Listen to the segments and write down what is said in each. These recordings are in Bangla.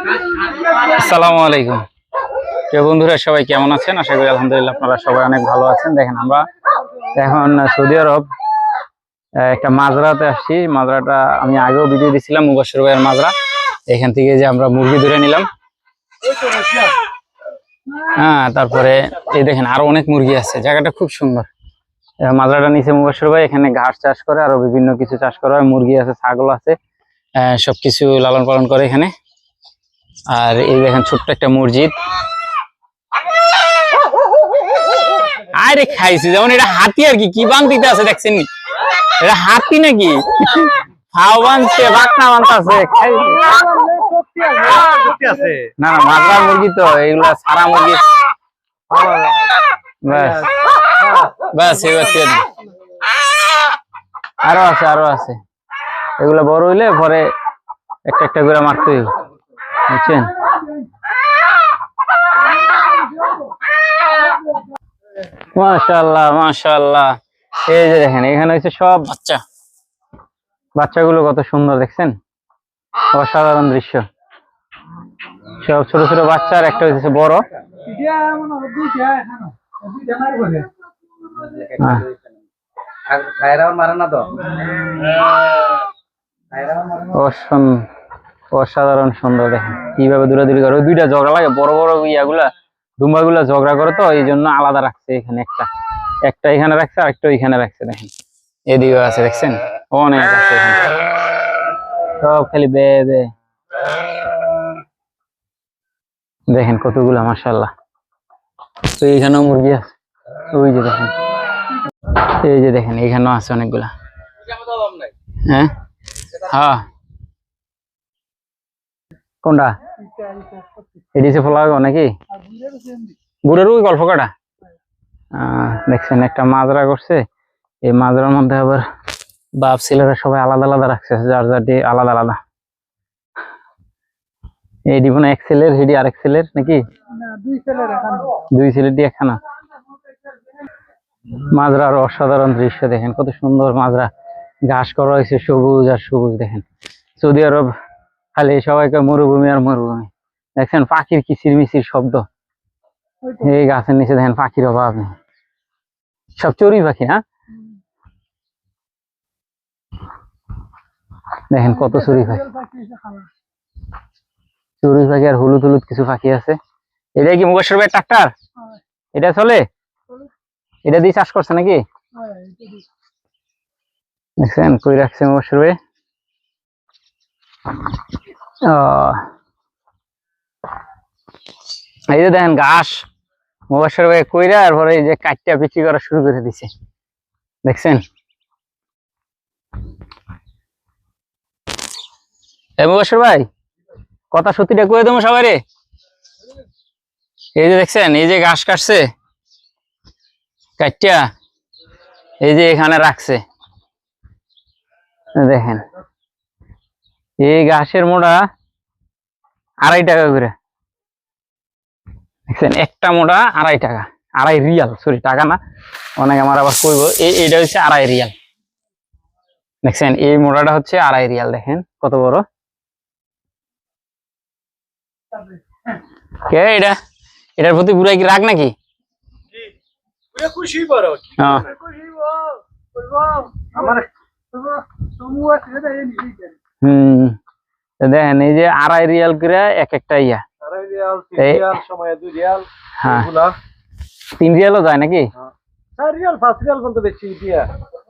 আসসালামু আলাইকুম। প্রিয় বন্ধুরা, সবাই কেমন আছেন? আশা করি আলহামদুলিল্লাহ আপনারা সবাই অনেক ভালো আছেন। দেখেন, আমরা এখন সৌদি আরব একটা মাজরাতে আসছি। মাজরাটা আমি আগেও ভিডিও দিছিলাম মুবাসর ভাইয়ের মাজরা। এখান থেকে যে আমরা মুরগি ধরে নিলাম। হ্যাঁ তারপরে এই দেখেন, আরও অনেক মুরগি আছে। জায়গাটা খুব সুন্দর। মাজরাটা নিচে মুবাসর ভাই, এখানে ঘাস চাষ করে, আরও বিভিন্ন কিছু চাষ করা হয়। মুরগি আছে, ছাগল আছে সবকিছু লালন পালন করে এখানে। আর এই দেখেন ছোট্ট একটা মসজিদ। আরে খাইছি, যেমন এটা হাতি আর কি কি বান্তিতে আছে দেখছেন? এটা হাতি নাকি? না মুরগি তো এগুলা মুরগি এবার আরও আছে আরও আছে। এগুলা বড় হইলে পরে একটা একটা করে মারতে হইব। বুঝছেন মাশাআল্লাহ মাশাআল্লাহ। এই যে দেখেন এখানে হচ্ছে সব বাচ্চা। বাচ্চাগুলো কত সুন্দর দেখছেন? অসাধারণ দৃশ্য। সব ছোট ছোট বাচ্চা আর একটা হচ্ছে বড়। মারে না তো? অসম- অসাধারণ সুন্দর দেখেন। কীভাবে দূরাদূরি করে? দুইটা ঝগড়া লাগে, বড় বড় ইয়াগুলা দুম্বাগুলা ঝগড়া করে তো, এই জন্য আলাদা রাখছে এখানে একটা। একটা এখানে রাখছে আর একটা এখানে রাখছে, দেখেন। এদিকে আছে, দেখছেন? অনেক আছে সব খালি বে দেখেন কতগুলা মাশাল্লাহ তো এইখানেও মুরগি আছে। ওই যে দেখেন। এই যে দেখেন, এইখানেও আছে অনেকগুলা। হ্যাঁ? হ্যাঁ। কোনটা? এডিসে ফলা হবে নাকি? বুড়ের ওই গল্প কাটা? দেখছেন, একটা মাজরা করছে। এই মাজরার মধ্যে আবার বাপ ছেলেরা সবাই আলাদা আলাদা রাখছে, যার যারটি আলাদা আলাদা। এই ডিবনে এক ছেলের হেডি আরেক ছেলের নাকি? দুই ছেলের দিয়ে একখানা। মাজরার অসাধারণ দৃশ্য দেখেন, কত সুন্দর মাজরা। ঘাস করা হয়েছে, সবুজ আর সবুজ দেখেন। সৌদি আরব খালি সবাইকে মরুভূমি আর মরুভূমি। দেখছেন পাখির কিচির মিচির শব্দ? এই গাছের নিচে দেখেন পাখির অভাব। নেই সব চড়ুই পাখি হ্যাঁ? দেখেন কত চড়ুই পাখি। চড়ুই পাখি আর হলুদ হলুদ কিছু পাখি আছে। এটা কি মুগেশ্বর ভাই ট্রাক্টর? এটা চলে? এটা দিয়ে চাষ করছে নাকি? দেখছেন কই রাখছে মুগেশ্বর ভাই? এই যে দেখেন ঘাস, মুবাসর ভাই কইরা আর পরে এই যে কাটটা বিক্রি করা শুরু করে দিছে। দেখছেন? ভাই, কথা সত্যিটা কয়ে দেবো সবাই রে এই যে দেখছেন, এই যে ঘাস কাটছে কাটটা এই যে এখানে রাখছে। দেখেন। এই ঘাসের মোড়া আড়াই টাকা করে। দেখছেন একটা মোড়া আড়াই টাকা আড়াই রিয়াল সরি টাকা না অনেক আমার আবার কইব এই এইটা হচ্ছে আড়াই রিয়াল। দেখছেন এই মোড়াটা হচ্ছে আড়াই রিয়াল দেখেন কত বড়। কে এটা? এটার প্রতি পুরাই কি রাগ নাকি? খুশি বড়। আমার হম। দেখেন এই যে আড়াই রিয়াল করে এক একটা ইয়া। তিন হ্যাঁ। তিন রিয়ালও যায় নাকি? পাঁচ রিয়াল পর্যন্ত বেশি দিয়া।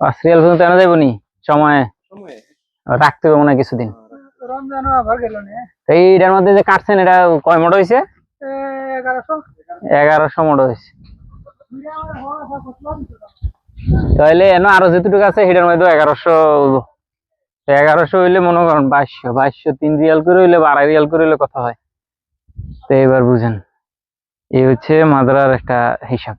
পাঁচ রিয়াল পর্যন্ত এনে যাব নি? সময়। সময়? রাখতে হবে হয় কিছুদিন গেল না। তো এইটার মধ্যে যে কাটছেন এটা কয় মোট হয়েছে? এগারোশো। মোট হয়েছে। তাহলে এনে আরও যেটুকু আছে সেটার মধ্যে এগারোশো এগারোশো হইলে মনে করেন বাইশশো বাইশশো তিন রিয়াল করে হইলে বা রিয়াল করে হইলে কথা হয়। তো এবার বুঝেন, এই হচ্ছে মাদ্রার একটা হিসাব।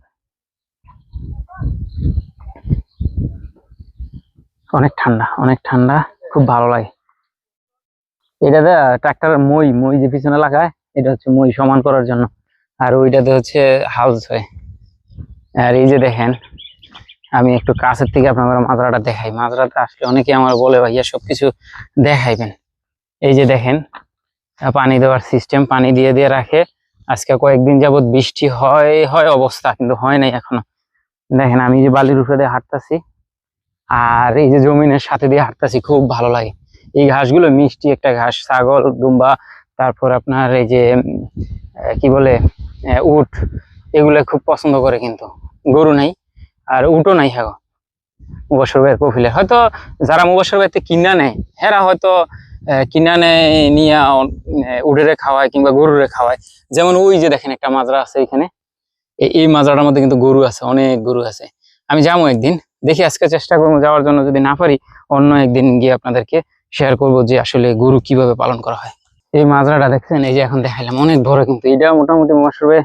অনেক ঠান্ডা অনেক ঠান্ডা, খুব ভালো লাগে। এটাতে ট্রাক্টরের মই মই যে পিছনে লাগায়, এটা হচ্ছে মই সমান করার জন্য। আর ওইটাতে হচ্ছে হাউস হয়। আর এই যে দেখেন আমি একটু কাছের থেকে আপনাদের মাজরাটা দেখাই। মাজরাটা আসলে অনেকে আমার বলে, ভাইয়া, সবকিছু দেখাইবেন। এই যে দেখেন পানি দেওয়ার সিস্টেম পানি দিয়ে দিয়ে রাখে। আজকে কয়েকদিন যাবত বৃষ্টি হয় হয় অবস্থা, কিন্তু হয় নাই এখনও। দেখেন, আমি যে বালির উপরে দিয়ে হাঁটতাছি, আর এই যে জমিনের সাথে দিয়ে হাঁটতাছি, খুব ভালো লাগে। এই ঘাসগুলো মিষ্টি একটা ঘাস, ছাগল, দুম্বা, তারপর আপনার এই যে কি বলে উট, এগুলো খুব পছন্দ করে কিন্তু। গরু নাই আর উটও নাই হ্যাঁ মুবাসর ভাইয়ের কফিলে হয়তো যারা মুবাসর ভাইতে কিনা নেয় হেরা হয়তো কিনা নেয় নিয়ে উডেরে খাওয়ায় কিংবা গরুরে খাওয়ায়। যেমন ওই যে দেখেন একটা মাজরা আছে এখানে। এই মাজরাটার মধ্যে কিন্তু গরু আছে, অনেক গরু আছে। আমি যাব একদিন, দেখি আজকে চেষ্টা করব যাওয়ার জন্য। যদি না পারি, অন্য একদিন গিয়ে আপনাদেরকে শেয়ার করব যে আসলে গরু কীভাবে পালন করা হয়। এই মাজরাটা দেখছেন, এই যে এখন দেখাইলাম, অনেক বড় কিন্তু। এটা মোটামুটি ভাই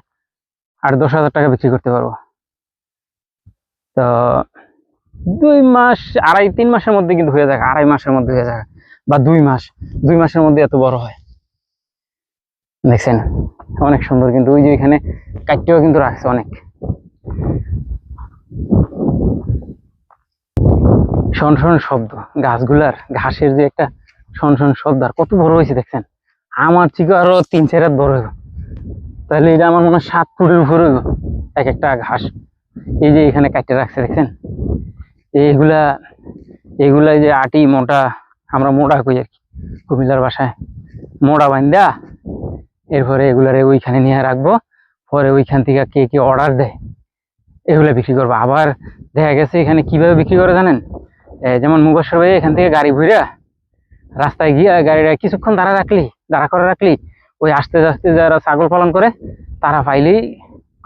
আট দশ হাজার টাকা বিক্রি করতে পারব। তো দুই মাস, আড়াই, তিন মাসের মধ্যে কিন্তু হয়ে যায়, আড়াই মাসের মধ্যে হয়ে যায়, বা দুই মাস, দুই মাসের মধ্যে এত বড় হয়। দেখছেন, অনেক সুন্দর কিন্তু, ওই যে এখানে কাটতেও কিন্তু রাখছে অনেক। শন শন শব্দ, গাছগুলার ঘাসের যে একটা শন শন শব্দ, আর কত বড় হয়েছে দেখছেন? আমার থেকে আরও তিন চার হাত বড় হইব তাহলে এটা আমার মনে হয় সাত ফুটের উপরে এক একটা ঘাস। এই যে এখানে কাটতে রাখছে, দেখছেন? এইগুলা এগুলা যে আটি, মোটা, আমরা মোটা কই আর কি, কুমিল্লার বাসায়। মোটা বান্ধা এরপরে এগুলারে ওইখানে নিয়ে রাখব। পরে ওইখান থেকে কে কে অর্ডার দেয়, এগুলা বিক্রি করব। আবার দেখা গেছে এখানে কীভাবে বিক্রি করে জানেন? যেমন মুবাসর ভাই এখান থেকে গাড়ি ঘুরে রাস্তায় গিয়ে গাড়িটা কিছুক্ষণ দাঁড়া রাখলি, দাঁড়া করে রাখলি, ওই আস্তে আস্তে যারা ছাগল পালন করে, তারা পাইলেই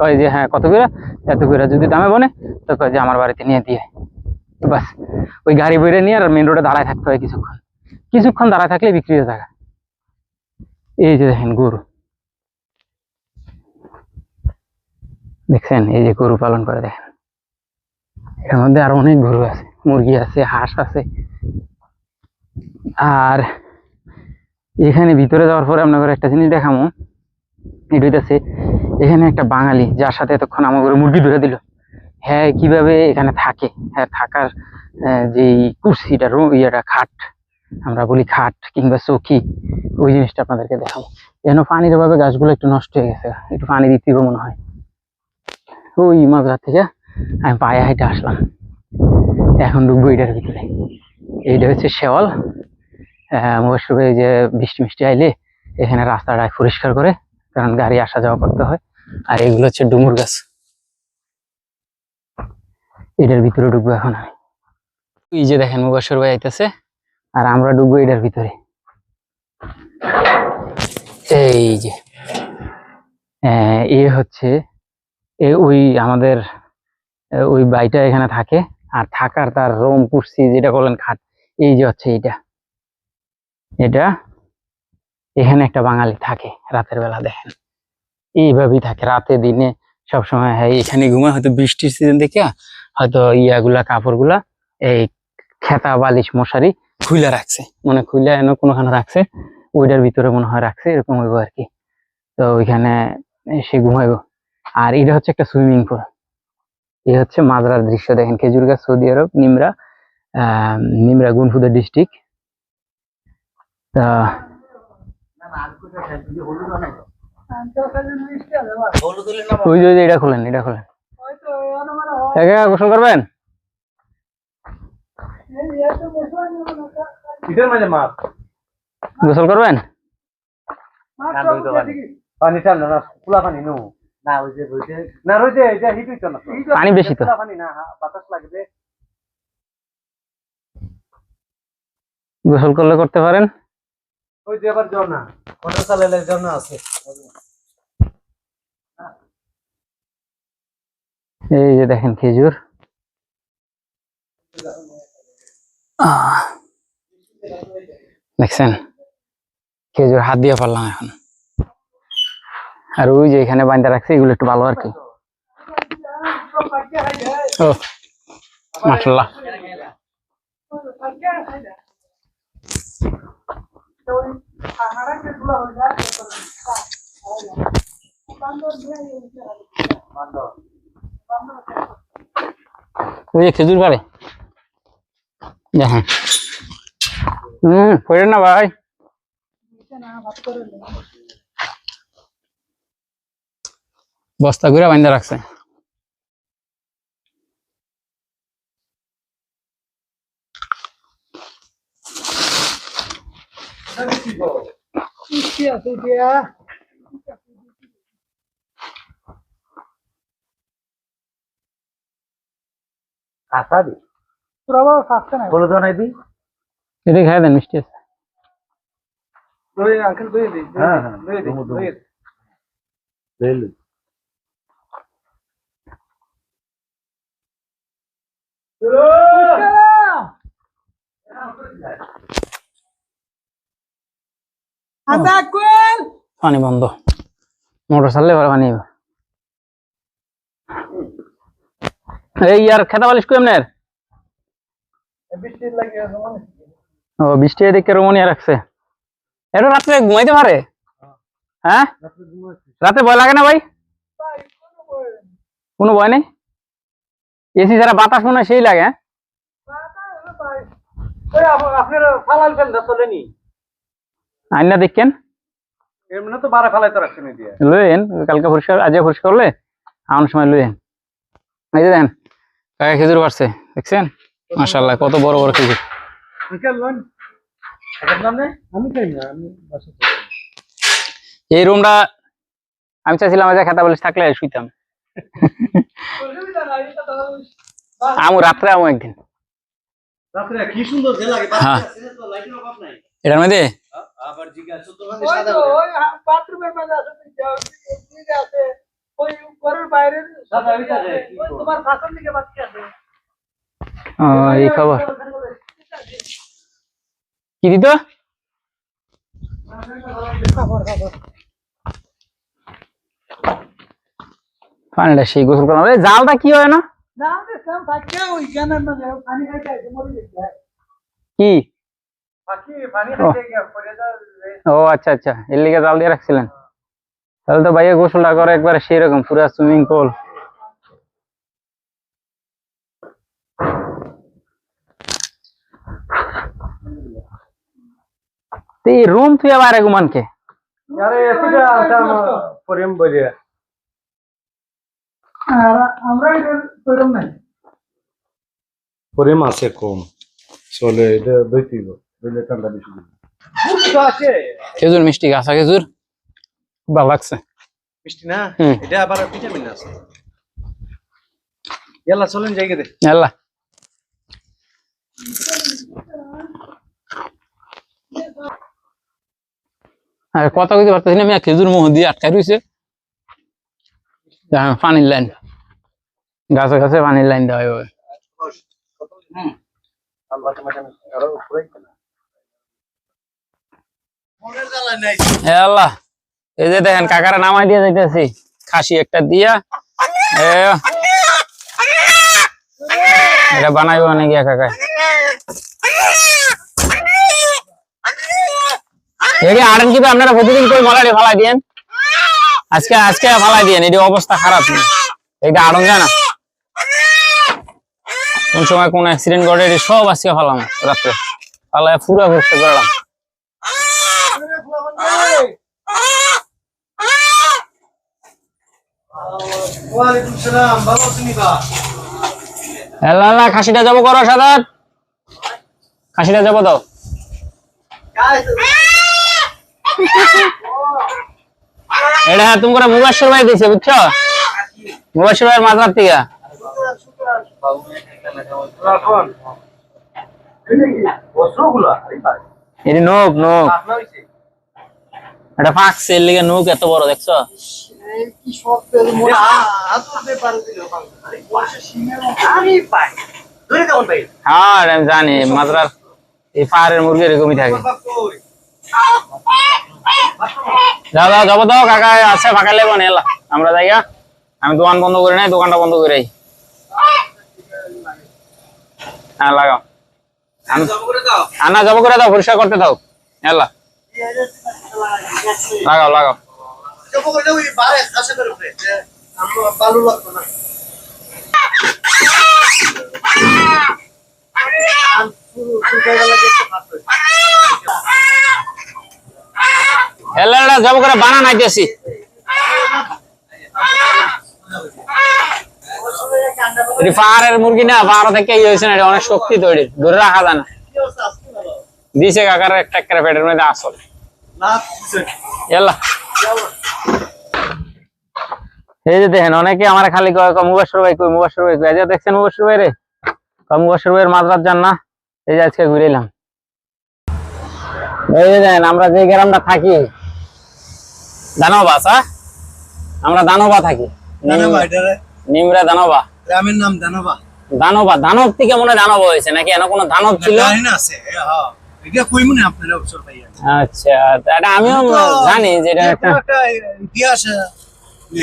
কয় যে হ্যাঁ কত করে? এত করে যদি দামে বনে, তো কয় যে, আমার বাড়িতে নিয়ে দিয়ে। বাস, ওই গাড়ি বেড়ে নিয়ে আর মেন রোডে দাঁড়ায় থাকতে হয় কিছুক্ষণ। কিছুক্ষণ দাঁড়ায় থাকলে বিক্রি হয়ে থাকে এই যে দেখেন গরু। দেখছেন? এই যে গরু পালন করে দেখেন। এর মধ্যে আরও অনেক গরু আছে। মুরগি আছে, হাঁস আছে। আর এখানে ভিতরে যাওয়ার পরে আপনাদের একটা জিনিস দেখামো। এটা হইতাছে এখানে একটা বাঙালি যার সাথে এতক্ষণ আমার মুরগি ধরে দিল। হ্যাঁ কীভাবে এখানে থাকে? হ্যাঁ থাকার যেই কুর্সিটা রুম ইয়েটা, খাট, আমরা বলি খাট কিংবা চৌকি, ওই জিনিসটা আপনাদেরকে দেখাবো। যেন পানির অভাবে গাছগুলো একটু নষ্ট হয়ে গেছে, একটু পানি দিতে মনে হয়। ওই মাঝরা থেকে আমি পায়ে হাইটে আসলাম। এখন ডুববো এটার ভিতরে। এইটা হচ্ছে শেওয়াল। মহেশ্বর যে বৃষ্টি মিষ্টি আইলে এখানে রাস্তাটা পরিষ্কার করে কারণ গাড়ি আসা যাওয়া করতে হয়। আর এগুলো হচ্ছে ডুমুর গাছ। এটার ভিতরে ঢুকবো এখন আমি। এই যে দেখেন মুবাসর ভাই আইতেছে, আর আমরা ডুববো এটার ভিতরে। এই যে। এ হচ্ছে, এ ওই আমাদের ওই বাড়িটা এখানে থাকে, আর থাকার তার রোম কুর্সি যেটা বলেন খাট, এই যে হচ্ছে এটা এটা এখানে একটা বাঙালি থাকে রাতের বেলা দেখেন। এইভাবেই থাকে রাতে, দিনে, সবসময় হ্যাঁ এখানে ঘুমায়, হয়তো বৃষ্টির সিজন দেখে হয়তো ইয়াগুলা, কাপড়গুলা এই খেতা, বালিশ, মশারি খুলে রাখছে। মানে খুলে এনে কোনোখানে রাখছে, ওইটার ভিতরে মনে হয় রাখছে, এরকম হইব আর কি। তো ওইখানে সে ঘুমাইব। আর এটা হচ্ছে একটা সুইমিং পুল এই হচ্ছে মাজরার দৃশ্য। দেখেন খেজুর গাছ, সৌদি আরব, নিমরা, আহ, নিমরা গুনফুদা ডিস্ট্রিক্ট তা ওই যে এটা খোলেন এটা খোলেন। একা গোসল করবেন? গোসল করবেন? পানি। ঠান্ডা না খোলা পানি নো। না ওই যে রইতে না রইতে এটা হিট হইতো না। পানি বেশি তো। পানি না বাতাস লাগবে। গোসল করলে করতে পারেন? ওই যে আবার ঝর্ণা মোটর চালালে ঝর্ণা আছে? এই যে দেখেন খেজুর। দেখছেন? খেজুর হাত দিয়ে পারলাম এখন। আর ওই যে এখানে বান্ধা রাখছে, এগুলো একটু ভালো আর কি। ও মাসাল্লাহ খেজুর পারে দেখেন হম পড়েন না ভাই। বস্তা ঘুরে বান্ধা রাখছে মিষ্টি আছে দিয়া কাঁচা দি তোরা বাবা খাচ্ছে না বলে দাও নাই দি এটা খাই দেন মিষ্টি আছে। আঙ্কেল দই দিই হ্যাঁ, হ্যাঁ, দই দিই। দই দিই। আদা কোয়েল পানি। বন্ধ। মোটর চাললে পরে পানি এই ইয়ার খেতা বালিশ মানে ও বৃষ্টি এদিকে রমণিয়া রাখছে। এটা রাত্রে ঘুমাইতে পারে? হ্যাঁ? রাতে ভয় লাগে না ভাই? কোনো ভয় নেই। এসি ছাড়া বাতাস মনে হয় সেই লাগে হ্যাঁ? আপনার ফালাল ফেল না চলেনি? আইনা দেখেন। এমনি তো বারে ফালাইতে রাখছেন এই দিয়ে। লইয়েন কালকে পরিষ্কার আজ পরিষ্কার করলে আমার সময় লইয়েন। এই যে দেখেন কাকা খেজুর পারছে দেখছেন? মাশাল্লাহ কত বড় বড় খেজুর। আঙ্কেল লোন আপনার নাম নেই আমি খাই না আমি বাসা এই রুমটা আমি চাইছিলাম যে খাতা বালিশ থাকলে শুইতাম। আমু রাত্রে আমু একদিন। রাত্রে কি সুন্দর যে লাগে হ্যাঁ। তো লাইটের অভাব নাই। এটার মধ্যে? আবার জিজ্ঞাসা তো তো ওই বাথরুমের মাঝে আছে তুই আছে। ওই ঘরের বাইরে ওই তোমার দিকে বাচ্চা আছে। এই খবর। কি দিত? পানিটা সেই গোসল করা এই জালটা কি হয় না? কি? বাকি ও। আচ্ছা আচ্ছা। এর লিগে জাল দিয়ে রাখছিলেন? তাহলে তো ভাইয়া গোসলটা করে একবারে সেই রকম পুরো সুইমিং পুল এই রুম তুই আবার ঘুমানকে আরে এসিটা আটা পরিম বলে আর আমরা এটা নাই। পরিম আছে কম। চলে এটা দইতিব। দইলে ঠান্ডা বেশি দিবে খেজুর মিষ্টি গাছা খেজুর? খুব ভালো লাগছে। মিষ্টি না। এটা আবার ভিটামিন আছে। ইয়ালা চলেন জায়গা দে। আর কথা কইতে পারতেছি না মিয়া খেজুর মোহ দিয়ে আটকাই রয়েছে হ্যাঁ, পানির লাইন। গাছে গাছে পানির লাইন দেওয়া হবে তোমাকে আরও পুরাই না মনের জ্বালা নাই এ দেখেন কাকারা নামাই দিয়ে যাইতেছি। খাসি একটা দিয়া। এটা বানাইবো অনেক কাকায় এটি আপনারা প্রতিদিন কই মলারি ফালাই দিয়েন? আজকে আজকে ফালাই দিয়েন, এটি অবস্থা খারাপ নেই এইটা আড়ন যায় না কোন সময় কোন অ্যাক্সিডেন্ট ঘটে, এটি সব আজকে ফালাম, রাত্রে। ফালাই পুরো পরিষ্কার করলাম খাসিটা যাব করো সাদাত। খাসিটা যাব দাও। এটা তুমি করে মুবাসর ভাই দিছে বুঝছ? মুবাসর ভাইয়ের মাথার থেকে এটি আপনার হইছে এটা ফাঁকছে এর লিগে নোক এত বড়, দেখছ? হ্যাঁ আমি জানি মাত্রার এই পাহাড়ের মুরগি এরকমই থাকে। যাও যাও, যাব দাও কাকা আছে, ফাঁকা লেবো না আমরা যাই আমি দোকান বন্ধ করে নাই, দোকানটা বন্ধ করে। হ্যাঁ লাগাও। আনা যাব করে দাও, পরিষ্কার করতে দাও। এলা। লাগাও লাগাও। লাগতো জব করে বানা নাইতেছি এটি পাহাড়ের মুরগি না, পাহাড় থেকে হয়েছে না অনেক শক্তি তৈরি। ধরে রাখা যায় না। দিছে কাকার একটা পেটের মধ্যে আসল। এই যে দেখেন অনেকে আমার খালি কয় কয় মুবাসর ভাই কই মুবাসর ভাই কই? দেখছেন মুবাসর ভাই রে মুবাসর ভাইয়ের মাঝরাত যান না? এই যে আজকে ঘুরে এলাম। এই যে দেখেন আমরা যে গ্রামটা থাকি দানবা সা আমরা দানবা থাকি। নিমরা দানবা। গ্রামের নাম দানবা। দানবা দানব থেকে মনে হয় দানব হয়েছে নাকি? এন কোনো দানব ছিল? আছে। হ্যাঁ এটা কই মনে আপনারা অবসর ভাইয়া? আচ্ছা এটা আমিও জানি যে এটা একটা ইতিহাস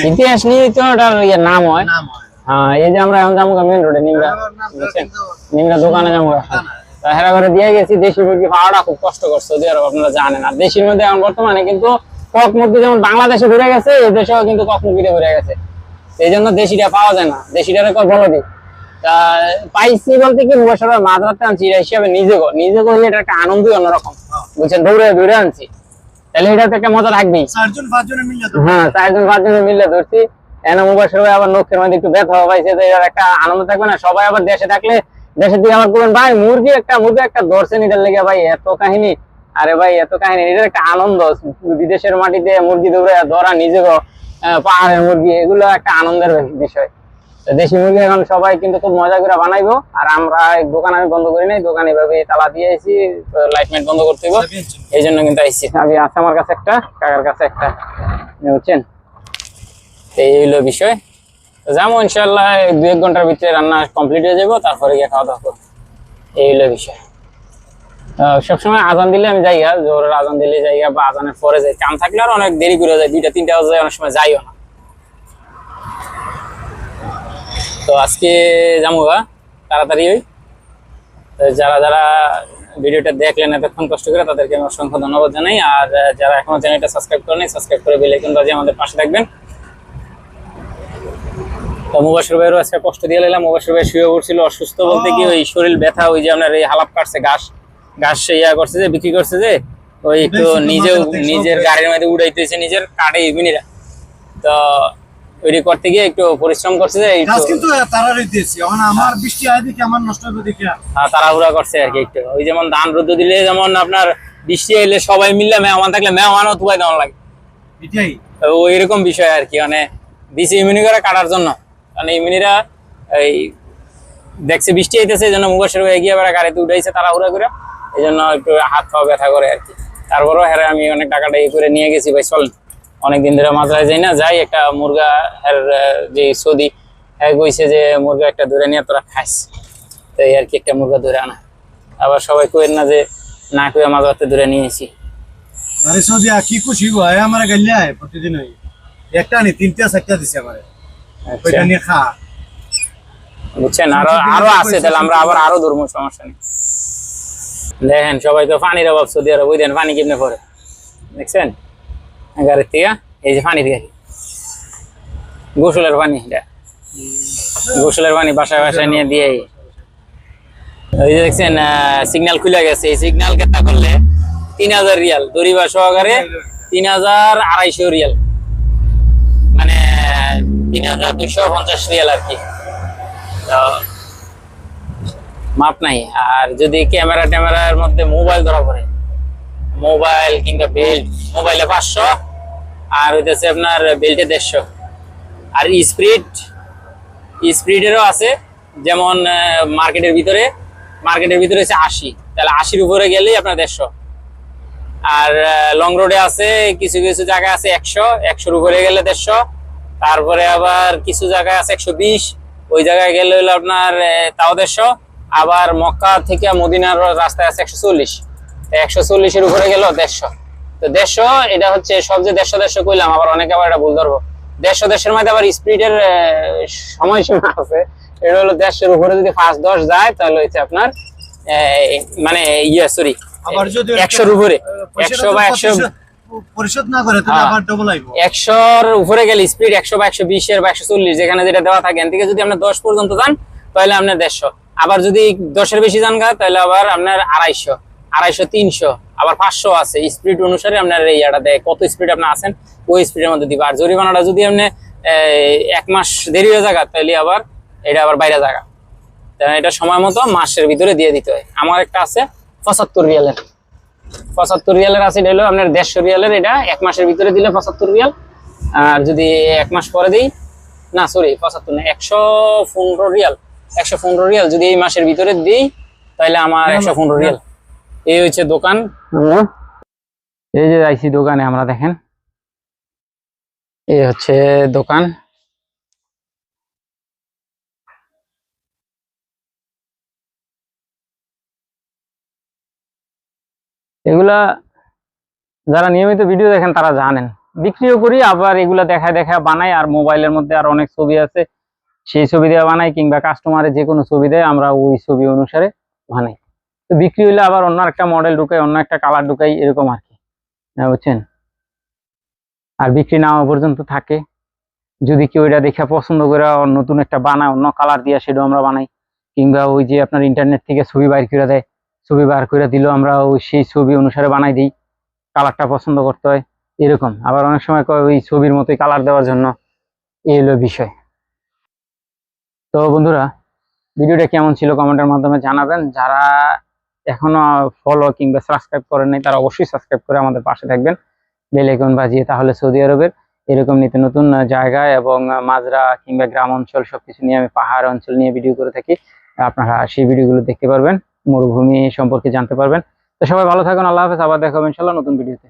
ইতিহাস নিয়ে তো ওটার ইয়ে নাম হয়। নাম হয়। হ্যাঁ এই যে আমরা এখন যাব মেন রোডে নিমরা? কিন্তু নিমরা দোকানে যাব। তা হেরা করে দিয়ে গেছি দেশি মুরগি পাওয়াটা খুব কষ্ট করছে সৌদি আরব আপনারা জানেন। আর দেশির মধ্যে এখন বর্তমানে কিন্তু কক মুরগি যেমন বাংলাদেশে ঘুরে গেছে এই দেশেও কিন্তু কক মুরগিটা ঘুরে গেছে। এই জন্য দেশিটা পাওয়া যায় না। দেশিটারে কয় বলো দিই পাইছি বলতে কি আনছি এটা হিসাবে নিজে নিজে করলে এটা একটা আনন্দই অন্যরকম। বুঝছেন? দৌড়ে দৌড়ে আনছি। তাহলে এটা তো একটা মজা থাকবেই চারজন পাঁচজনে মিলে হ্যাঁ চারজন পাঁচজনে মিলে ধরছি। এনে মোবাইল সবাই আবার নখের মধ্যে একটু ব্যথা পাইছে তো এর একটা আনন্দ থাকবে না। সবাই আবার দেশে থাকলে দেশের দিকে আবার বলবেন ভাই মুরগি একটা মুরগি একটা ধরছেন এটার লেগে ভাই এত কাহিনী। আরে ভাই এত কাহিনী এটার একটা আনন্দ। বিদেশের মাটিতে মুরগি দৌড়ে ধরা নিজে পাহাড়ের মুরগি এগুলো একটা আনন্দের বিষয়। দেশি মুরগি এখন সবাই কিন্তু খুব মজা করে বানাইবো। আর আমরা দোকান আমি বন্ধ করি নাই, দোকান এভাবে তালা দিয়ে আইছি, লাইট মাইট বন্ধ করতে এই জন্য কিন্তু আইছি। আমি আছে আমার কাছে একটা, কাকার কাছে একটা। বুঝছেন? এই হলো বিষয়। যাব ইনশাল্লাহ দু এক ঘণ্টার ভিতরে রান্না কমপ্লিট হয়ে যাব, তারপরে গিয়ে খাওয়া দাওয়া করব। এই হলো বিষয়। সবসময় আজান দিলে আমি যাই জোরের আজান দিলে যাই বা আজানের পরে যাই। কাম থাকলে আর অনেক দেরি করে যায়, দুইটা, তিনটা বাজে অনেক সময় যাইও না। তো আজকে যাব গা, তাড়াতাড়ি ওই যারা যারা ভিডিওটা দেখলেন এতক্ষণ কষ্ট করে তাদেরকে আমি অসংখ্য ধন্যবাদ জানাই। আর যারা এখনও চ্যানেলটা সাবস্ক্রাইব করেনি সাবস্ক্রাইব করে বেল আইকন বাজিয়ে আমাদের পাশে থাকবেন। তো মুবাসির ভাইয়েরও আজকে কষ্ট দিয়ে নিলাম মুবাসির ভাই শুয়ে পড়ছিল অসুস্থ বলতে কি ওই শরীর ব্যথা ওই যে আপনার এই হালাপ কাটছে ঘাস ঘাস ইয়া করছে যে বিক্রি করছে যে ওই একটু নিজেও নিজের গাড়ির মধ্যে উড়াইতেছে নিজের কাটে ইভিনিরা তো ওইটি করতে গিয়ে একটু পরিশ্রম করছে যে গাছ কিন্তু তারারই দিয়েছি এখন আমার বৃষ্টি আয় দেখি আমার নষ্ট হবে দেখি। হ্যাঁ, তাড়াহুড়া করছে আর কি একটু। ওই যেমন ধান রোদ দিলে যেমন আপনার বৃষ্টি এলে সবাই মিললে মেহমান থাকলে মেহমানও তুবাই দেওয়া লাগে। এটাই। ওই রকম বিষয় আর কি মানে দিছি ইমিউনি করে কাটার জন্য। কারণ ইমিউনিরা এই দেখছে বৃষ্টি আইতেছে এই জন্য মুখের এগিয়ে বেড়া গাড়িতে উঠাইছে তাড়াহুড়া করে। এই জন্য একটু হাত পাওয়া ব্যথা করে আর কি। তারপরেও হ্যাঁ আমি অনেক টাকাটা ইয়ে করে নিয়ে গেছি ভাই চল। অনেকদিন ধরে মাত্রায় যাই না যাই একটা মুরগা হ্যার যে সৌদি হ্যাঁ কইছে যে মুরগা একটা ধরে নিয়ে তোরা খাইস। তো এই আর কি একটা মুরগা ধরে আনা। আবার সবাই কইেন না যে না কইয়া মাঝ রাতে ধরে নিয়েছি আরে সৌদি কি খুশি গো আয় আমার গাইলে আয় প্রতিদিন ওই। একটা নি তিনটা চারটা দিছে আমার। ওইটা নিয়ে খা। বুঝছেন? আরও আরও আছে তাহলে আমরা আবার আরও ধরবো সমস্যা নেই। দেখেন সবাই তো পানির অভাব সৌদি আরব ওই দেন পানি কেমনে পরে দেখছেন? গাড়ির থেকে এই যে পানির গাড়ি গোসলের পানি গোসলের পানি বাসায় বাসায় নিয়ে দিয়ে ওই যে দেখছেন সিগন্যাল খুলে গেছে। এই সিগন্যাল কেতা করলে তিন হাজার রিয়াল। দরিবা সহকারে তিন হাজার আড়াইশো রিয়াল। মানে তিন হাজার দুশো পঞ্চাশ রিয়াল আর কি। মাপ নাই। আর যদি ক্যামেরা ট্যামেরার মধ্যে মোবাইল ধরা পড়ে, মোবাইল কিংবা বেল্ট, মোবাইলে পাঁচশো। আর হইতেছে আপনার বেল্টে দেড়শো। আর স্প্রিড স্প্রিডেরও আছে, যেমন মার্কেটের ভিতরে মার্কেটের ভিতরে হচ্ছে আশি। তাহলে আশির উপরে গেলেই আপনার দেড়শো। আর লং রোডে আছে, কিছু কিছু জায়গায় আছে একশো, একশোর উপরে গেলে দেড়শো। তারপরে আবার কিছু জায়গায় আছে একশো বিশ, ওই জায়গায় গেলে হলো আপনার তাও দেড়শো। আবার মক্কা থেকে মদিনার রাস্তায় আছে একশো চল্লিশ। একশো চল্লিশের উপরে গেল দেড়শো। তো দেড়শো এটা হচ্ছে সব যে দেড়শো দেড়শো কইলাম আবার অনেকে আবার এটা ভুল ধরবো। দেড়শো দেড়শোর মধ্যে আবার স্পিডের সময়সীমা আছে। এটা হলো দেড়শোর উপরে যদি ফার্স্ট দশ যায় তাহলে হচ্ছে আপনার মানে ইয়ে সরি আবার যদি একশোর উপরে। একশো বা একশো পরিশোধ- পরিশোধ না করে তাহলে হ্যাঁ। আবার ডবল আইবো। একশোর উপরে গেলে স্পিড বা বা যেখানে যেটা দেওয়া থাকে এখান থেকে যদি আপনার দশ পর্যন্ত যান তাহলে আপনার দেড়শো। আবার যদি দশের বেশি যান তাহলে আবার আপনার আড়াইশো। আড়াইশো তিনশো আবার পাঁচশো আছে। স্পিড অনুসারে আপনার এই ইয়াটা দেয়। কত স্পিড আপনার আছেন ওই স্পিডের মধ্যে দিবা। আর জরিমানাটা যদি আপনি এক মাস দেরি হয়ে জায়গা তাহলে আবার এটা আবার বাইরে জায়গা তাই এটা সময় মতো মাসের ভিতরে দিয়ে দিতে হয়। আমার একটা আছে পঁচাত্তর রিয়ালের। পঁচাত্তর রিয়ালের আছে এটা হলো আপনার দেড়শো রিয়ালের। এটা এক মাসের ভিতরে দিলে পঁচাত্তর রিয়াল। আর যদি এক মাস পরে দিই না সরি পঁচাত্তর না একশো পনেরো রিয়াল। একশো পনেরো রিয়াল যদি এই মাসের ভিতরে দিই তাহলে আমার একশো পনেরো রিয়াল। এই হচ্ছে দোকান। এই যে আইসি দোকানে আমরা দেখেন। এই হচ্ছে দোকান। এগুলা যারা নিয়মিত ভিডিও দেখেন তারা জানেন। বিক্রিও করি, আবার এগুলা দেখা দেখা বানাই, আর মোবাইলের মধ্যে আর অনেক ছবি আছে। সেই ছবি দিয়ে বানাই কিংবা কাস্টমারের যে কোনো ছবি দেয়, আমরা ওই ছবি অনুসারে বানাই। তো বিক্রি হইলে আবার অন্য একটা মডেল ঢুকাই অন্য একটা কালার ঢুকাই এরকম আর কি। হ্যাঁ, বুঝছেন? আর বিক্রি না হওয়া পর্যন্ত থাকে। যদি কেউ এটা দেখে পছন্দ করে নতুন একটা বানায় অন্য কালার দিয়ে সেটাও আমরা বানাই। কিংবা ওই যে আপনার ইন্টারনেট থেকে ছবি বাইর করে দেয় ছবি বার করে দিলেও আমরা ওই সেই ছবি অনুসারে বানাই দিই কালারটা পছন্দ করতে হয় এরকম। আবার অনেক সময় ওই ছবির মতোই কালার দেওয়ার জন্য এই হলো বিষয়। তো বন্ধুরা ভিডিওটা কেমন ছিল কমেন্টের মাধ্যমে জানাবেন। যারা এখনও ফলো কিংবা সাবস্ক্রাইব করেন নাই, তারা অবশ্যই সাবস্ক্রাইব করে আমাদের পাশে থাকবেন। বেল আইকন বাজিয়ে তাহলে সৌদি আরবের এরকম নিত্য নতুন জায়গায় এবং মাজরা কিংবা গ্রাম অঞ্চল সবকিছু নিয়ে আমি পাহাড় অঞ্চল নিয়ে ভিডিও করে থাকি, আপনারা সেই ভিডিওগুলো দেখতে পারবেন, মরুভূমি সম্পর্কে জানতে পারবেন। তো সবাই ভালো থাকুন, আল্লাহ হাফেজ, আবার দেখা হবে ইনশাল্লাহ নতুন ভিডিওতে